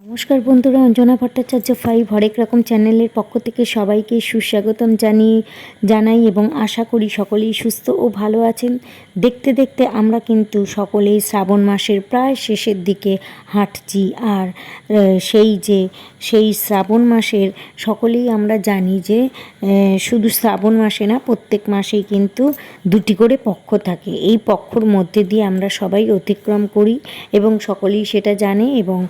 নমস্কার বন্ধুরা, অঞ্জনা ভট্টাচার্য ফাইভ হরেক রকম চ্যানেলের পক্ষ থেকে সবাইকে সুস্বাগতম জানিয়ে, জানাই এবং আশা করি সকলেই সুস্থ ও ভালো আছেন। দেখতে দেখতে আমরা কিন্তু সকলেই শ্রাবণ মাসের প্রায় শেষের দিকে হাঁটছি আর সেই যে, সেই শ্রাবণ মাসের সকলেই আমরা জানি যে শুধু শ্রাবণ মাসে না, প্রত্যেক মাসেই কিন্তু দুটি করে পক্ষ থাকে। এই পক্ষর মধ্যে দিয়ে আমরা সবাই অতিক্রম করি এবং সকলেই সেটা জানে এবং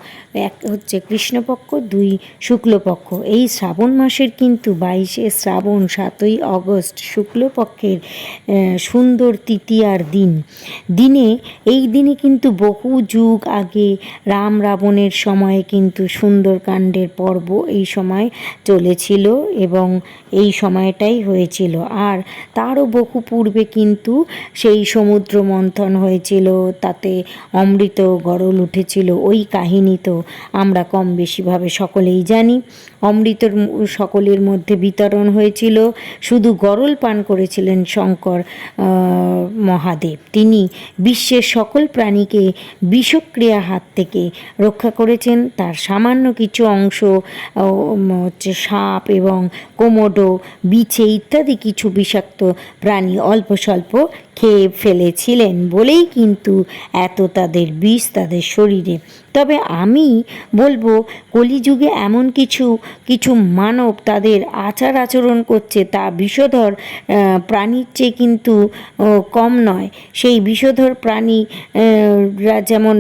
এক হচ্ছে কৃষ্ণপক্ষ, দুই শুক্লপক্ষ। এই শ্রাবণ মাসের কিন্তু বাইশে শ্রাবণ সাতই অগস্ট শুক্লপক্ষের সুন্দর তৃতীয়ার দিন। দিনে, এই দিনে কিন্তু বহু যুগ আগে রাম রাবণের সময়ে কিন্তু সুন্দরকাণ্ডের পর্ব এই সময় চলেছিল এবং এই সময়টাই হয়েছিল। আর তারও বহু পূর্বে কিন্তু সেই সমুদ্র মন্থন হয়েছিল, তাতে অমৃত গরল উঠেছিল, ওই কাহিনী তো আমরা কম বেশিভাবে সকলেই জানি। অমৃতর সকলের মধ্যে বিতরণ হয়েছিল। শুধু গরল পান করেছিলেন শঙ্কর মহাদেব। তিনি বিশ্বের সকল প্রাণীকে বিষক্রিয়া হাত থেকে রক্ষা করেছেন। তার সামান্য কিছু অংশ হচ্ছে সাপ এবং কোমোডো, বিছে ইত্যাদি কিছু বিষাক্ত প্রাণী অল্প স্বল্প খেয়ে ফেলেছিলেন বলেই কিন্তু এত তাদের বিষ তাদের শরীরে। তবে আমি বলব, কলিযুগে এমন কিছু কিছু মানব তাদের আচার আচরণ করছে তা বিষধর প্রাণীর চেয়ে কিন্তু কম নয়। সেই বিষধর প্রাণী যেমন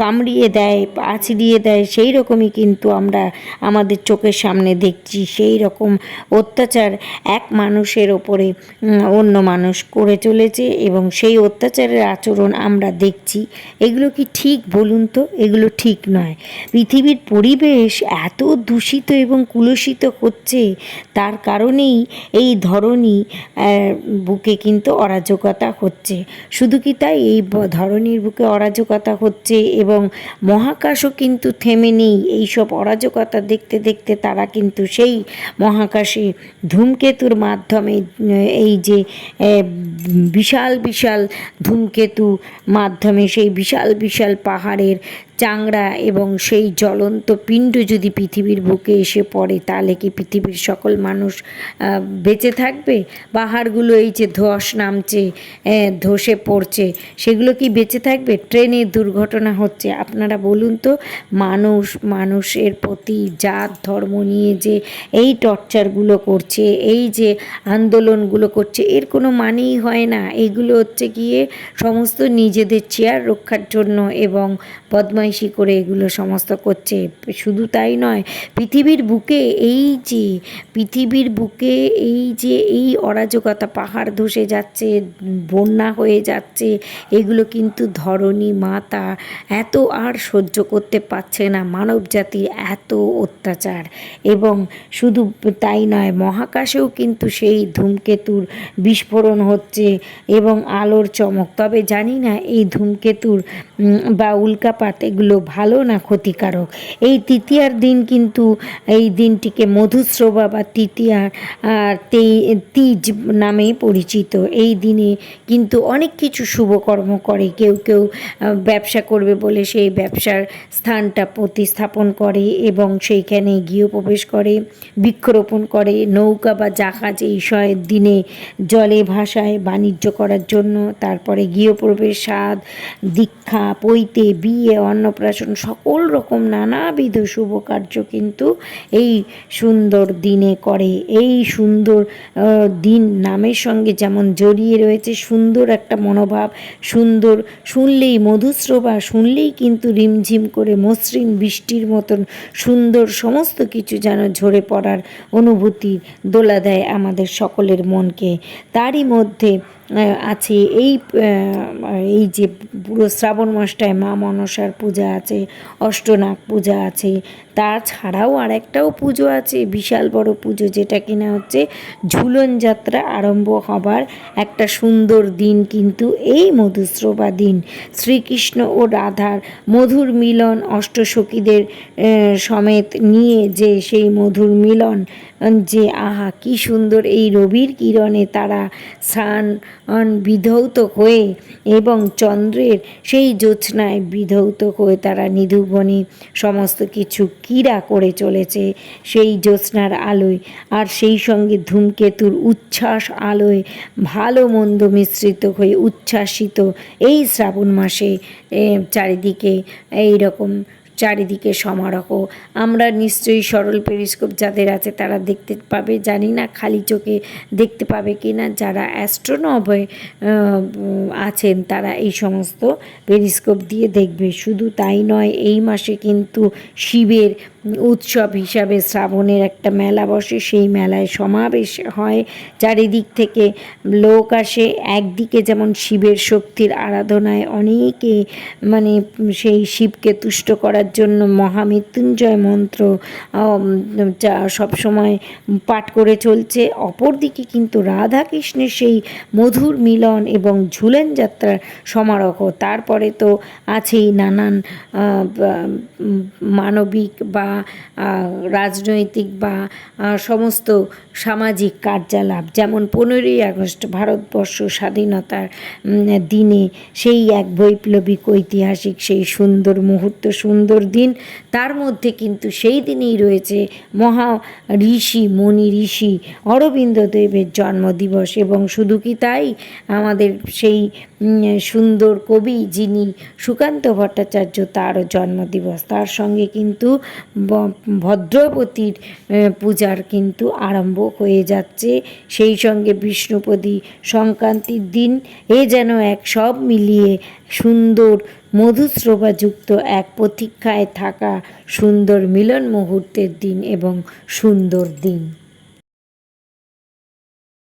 কামড়িয়ে দেয়, আছড়িয়ে দেয়, সেই রকমই কিন্তু আমরা আমাদের চোখের সামনে দেখছি। সেই রকম অত্যাচার এক মানুষের ওপরে অন্য মানুষ করে চলেছে এবং সেই অত্যাচারের আচরণ আমরা দেখছি। এগুলো কি ঠিক বলুন তো? এগুলো ঠিক নয়। পৃথিবীর পরিবেশ এত দূষিত এবং কুলুষিত হচ্ছে তার কারণেই এই ধরনী বুকে কিন্তু অরাজকতা হচ্ছে। শুধু কি তাই? এই ধরনীর বুকে অরাজকতা হচ্ছে এবং মহাকাশও কিন্তু থেমে নেই। এইসব অরাজকতা দেখতে দেখতে তারা কিন্তু সেই মহাকাশে ধূমকেতুর মাধ্যমে এই যে আহ, বিশাল বিশাল ধূমকেতু মাধ্যমে সেই বিশাল বিশাল পাহাড়ের চাংড়া এবং সেই জ্বলন্ত পিণ্ড যদি পৃথিবীর বুকে এসে পড়ে, তাহলে কি পৃথিবীর সকল মানুষ বেঁচে থাকবে? পাহাড়গুলো এই যে ধস নামছে ধসে পড়ছে, সেগুলো কি বেঁচে থাকবে? ট্রেনে দুর্ঘটনা হচ্ছে। আপনারা বলুন তো, মানুষ, মানুষের প্রতি জাত, ধর্ম নিয়ে যে এই টর্চারগুলো করছে, এই যে আন্দোলনগুলো করছে, এর কোনো মানেই হয় না। এগুলো হচ্ছে গিয়ে সমস্ত নিজেদের চেয়ার রক্ষার জন্য এবং বদমাইশি করে এগুলো সমস্ত করছে। শুধু তাই নয়, পৃথিবীর বুকে এই যে, পৃথিবীর বুকে এই যে, এই অরাজকতা পাহাড় ধসে যাচ্ছে, বন্যা হয়ে যাচ্ছে, এগুলো কিন্তু ধরণী মাতা এত আর সহ্য করতে পারছে না। মানব জাতির এত অত্যাচার। এবং শুধু তাই নয়, মহাকাশেও কিন্তু সেই ধূমকেতুর বিস্ফোরণ হচ্ছে এবং আলোর চমক। তবে জানি না এই ধূমকেতুর বা উল্কাপাত এগুলো ভালো না ক্ষতিকারক? এই তৃতীয়ার দিন কিন্তু এই দিনটিকে মধুস্রবা বা তৃতীয়ার তিজ নামেই পরিচিত। এই দিনে কিন্তু অনেক কিছু শুভকর্ম করে। কেউ কেউ ব্যবসা করবে বলে সেই ব্যবসার স্থানটা প্রতিস্থাপন করে এবং সেইখানে গৃহপ্রবেশ করে, বৃক্ষরোপণ করে, নৌকা বা জাহাজ এই সয়ের দিনে জলে ভাসায় বাণিজ্য করার জন্য। তারপরে গৃহপ্রবেশ স্বাদ দীক্ষা, পৈতে, বিয়ে অন্নপ্রাশন, সকল রকম নানাবিধ শুভ কার্য কিন্তু এই সুন্দর দিনে করে। এই সুন্দর দিন নামের সঙ্গে যেমন জড়িয়ে রয়েছে, সুন্দর একটা মনোভাব, সুন্দর, শুনলেই মধুস্রবা, শুনলেই কিন্তু রিমঝিম করে মসৃণ বৃষ্টির মতন সুন্দর সমস্ত কিছু যেন ঝরে পড়ার অনুভূতি দোলা দেয় আমাদের সকলের মনকে। তারই মধ্যে আছে। এই এই যে পুরো শ্রাবণ মাসটায় মা মনসার পূজা আছে, অষ্টনাগ পূজা আছে, তাছাড়াও আর একটাও পুজো আছে, বিশাল বড় পুজো, যেটা কিনা হচ্ছে ঝুলন যাত্রা আরম্ভ হবার একটা সুন্দর দিন কিন্তু এই মধুস্রবা দিন। শ্রীকৃষ্ণ ও রাধার মধুর মিলন অষ্টসখীদের সমেত নিয়ে যে সেই মধুর মিলন, যে আহা, কি সুন্দর এই রবির কিরণে তারা স্নান বিধৌত হয়ে এবং চন্দ্রের সেই জ্যোৎস্নায় বিধৌত হয়ে তারা নিধুবনে সমস্ত কিছু ক্রীড়া করে চলেছে। সেই জ্যোৎস্নার আলোয় আর সেই সঙ্গে ধূমকেতুর উচ্ছ্বাস আলোয় ভালো মন্দ মিশ্রিত হয়ে উচ্ছ্বাসিত এই শ্রাবণ মাসে চারিদিকে এই রকম চারিদিকে সমারোহ। আমরা নিশ্চয়ই সরল পেরিস্কোপ যাদের আছে তারা দেখতে পাবে, জানি না খালি চোখে দেখতে পাবে কি না, যারা অ্যাস্ট্রোনভে আছেন তারা এই সমস্ত পেরিস্কোপ দিয়ে দেখবে। শুধু তাই নয়, এই মাসে কিন্তু শিবের উৎসব হিসাবে শ্রাবণের একটা মেলা বসে, সেই মেলায় সমাবেশ হয়। চারিদিক থেকে লোক আসে। একদিকে যেমন শিবের শক্তির আরাধনায় অনেকে মানে সেই শিবকে তুষ্ট করার জন্য মহামৃত্যুঞ্জয় মন্ত্র যা সবসময় পাঠ করে চলছে। অপরদিকে কিন্তু রাধা কৃষ্ণের সেই মধুর মিলন এবং ঝুলেন যাত্রার সমারোহ। তারপরে তো আছেই নানান মানবিক বা রাজনৈতিক বা সমস্ত সামাজিক কার্যালাপ। যেমন পনেরোই আগস্ট ভারতবর্ষ স্বাধীনতার দিনে সেই এক বৈপ্লবিক ঐতিহাসিক, সেই সুন্দর মুহূর্ত, সুন্দর দিন, তার মধ্যে কিন্তু সেই দিনেই রয়েছে মহা ঋষি মণি ঋষি অরবিন্দ দেবের জন্মদিবস। এবং শুধু কি তাই? আমাদের সেই সুন্দর কবি যিনি সুকান্ত ভট্টাচার্য তারও জন্মদিবস। তার সঙ্গে কিন্তু ভদ্রবতীর পূজার কিন্তু আরম্ভ হয়ে যাচ্ছে। সেই সঙ্গে বিষ্ণুপদী সংক্রান্তির দিন, এ যেন এক সব মিলিয়ে সুন্দর মধুস্রবাযুক্ত এক প্রতীক্ষায় থাকা সুন্দর মিলন মুহূর্তের দিন এবং সুন্দর দিন।